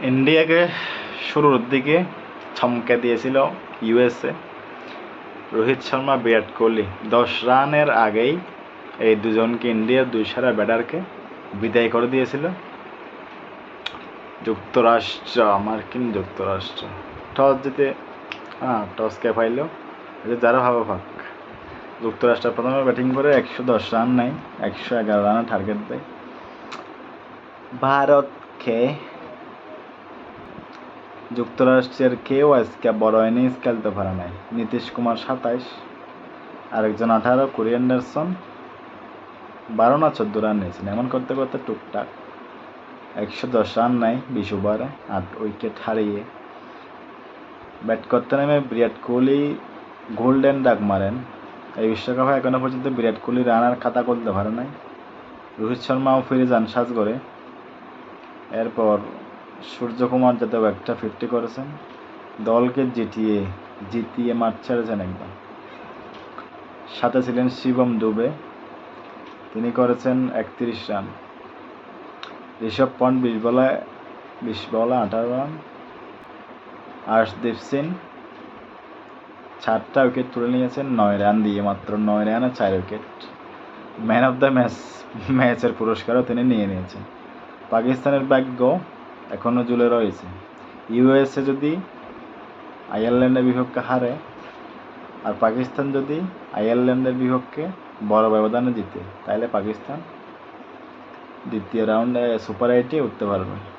ইন্ডিয়াকে শুরুর দিকে চমকে দিয়েছিল ইউএসএ। রোহিত শর্মা, বিরাট কোহলি দশ রানের আগেই এই দুজনকে ইন্ডিয়ার দুই সেরা ব্যাটারকে বিদায় করে দিয়েছিল। যুক্তরাষ্ট্র, মার্কিন যুক্তরাষ্ট্র। টস জিতে হ্যাঁ টস কে এদের যারা ভালো ভাগ। যুক্তরাষ্ট্র প্রথমে ব্যাটিং করে একশো দশ রান নেয়, একশো এগারো রানে টার্গেট দেয়। ভারতকে যুক্তরাষ্ট্রের কেউ আজকে বড় ইনিংস খেলতে পারে নাই। নীতিশ কুমার সাতাইশ, আরেকজন আঠারো, কুরি অ্যান্ডারসন বারো না চোদ্দ রান নিয়েছেন। এমন করতে করতে টুকটাক একশো দশ রান নেয় বিশ ওভারে, আট উইকেট হারিয়ে। ব্যাট করতে নেমে বিরাট কোহলি গোল্ডেন ডাক মারেন। এই বিশ্বকাপে এখনও পর্যন্ত বিরাট কোহলি রান আর খাতা করতে পারে নাই। রোহিত শর্মাও ফিরে যান সাজ করে এরপর সূর্যকুমার যাদব একটা ফিফটি করেছেন। দলকে জিতিয়ে জিতিয়ে মাঠ ছেড়েছেন একদম। সাথে ছিলেন শিবম দুবে। তিনি করেছেন একত্রিশ রান। ঋষভ পন্ট বিশ বলে বিশ বলে আঠারো রান। আর্শদীপ সিং চারটা উইকেট তুলে নিয়েছেন, নয় রান দিয়ে মাত্র নয় রানে চার wicket man of the match ম্যাচের পুরস্কারও তিনি নিয়ে নিয়েছেন। পাকিস্তানের ভাগ্য এখনও জুলে রয়েছে। ইউএসএ যদি আয়ারল্যান্ডের বিপক্ষে হারে আর পাকিস্তান যদি আয়ারল্যান্ডের বিপক্ষে বড় ব্যবধানে জিতে, তাহলে পাকিস্তান দ্বিতীয় রাউন্ডে সুপার এইটে উঠতে পারবে।